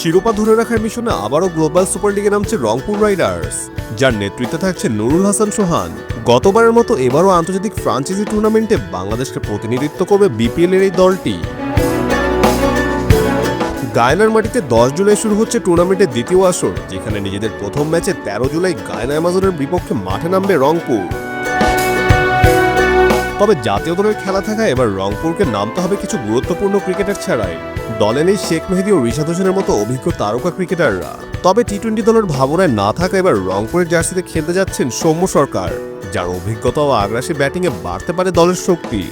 শিরোপা ধরে রাখার মিশনে আবারও গ্লোবাল সুপার লিগে নামছে রংপুর রাইডার্স, যার নেতৃত্বে থাকছে নুরুল হাসান সোহান। গতবারের মতো এবারও আন্তর্জাতিক ফ্রাঞ্চাইজি টুর্নামেন্টে বাংলাদেশকে প্রতিনিধিত্ব করবে বিপিএল এর এই দলটি। গায়নার মাটিতে দশ জুলাই শুরু হচ্ছে টুর্নামেন্টের দ্বিতীয় আসর, যেখানে নিজেদের প্রথম ম্যাচে তেরো জুলাই গায়না অ্যামাজনের বিপক্ষে মাঠে নামবে রংপুর। তবে জাতীয় দলের খেলা থাকায় এবার রংপুরকে নামতে হবে কিছু গুরুত্বপূর্ণ ক্রিকেটার ছাড়াই। দলে নেই শেখ মেহেদি ও রিশাদ হোসেনের মতো অভিজ্ঞ তারকা ক্রিকেটাররা। তবে টি টোয়েন্টি দলের ভাবনায় না থাকা এবার রংপুরের জার্সিতে খেলতে যাচ্ছেন সৌম্য সরকার, যার অভিজ্ঞতা ও আগ্রাসী ব্যাটিংয়ে বাড়তে পারে দলের শক্তি।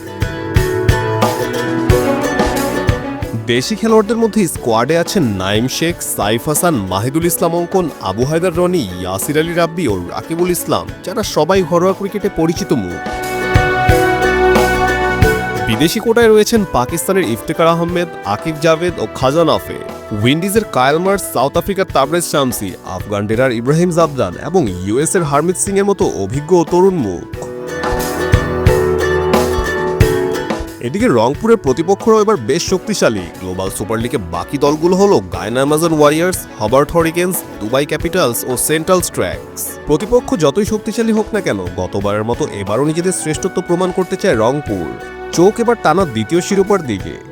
দেশি খেলোয়াড়দের মধ্যে স্কোয়াডে আছেন নাইম শেখ, সাইফ হাসান, মাহিদুল ইসলাম অঙ্কন, আবু হায়দার রনি, ইয়াসির আলী রাব্বি ও রাকিবুল ইসলাম, যারা সবাই ঘরোয়া ক্রিকেটে পরিচিত মুখ। বিদেশি কোটায় রয়েছেন পাকিস্তানের ইফতেকার আহমেদ, আকিব জাভেদ ও খাজান আফে উইন্ডিজের কায়ালমার সাউথ আফ্রিকার তাবরেজ শামসি, আফগান ডেরার ইব্রাহিম জাবদান এবং ইউএসের হারমিত সিং এর মতো অভিজ্ঞ তরুণ মুখ। এদিকে রংপুরের প্রতিপক্ষরাও এবার বেশ শক্তিশালী। গ্লোবাল সুপার লিগে বাকি দলগুলো হলো Guyana Amazon Warriors, Hobart Hurricanes, Dubai Capitals ও সেন্ট্রাল স্ট্র্যাকস প্রতিপক্ষ যতই শক্তিশালী হোক না কেন, গতবারের মতো এবারও নিজেদের শ্রেষ্ঠত্ব প্রমাণ করতে চায় রংপুর। চোখ এবার টানা দ্বিতীয় শিরোপার দিকে।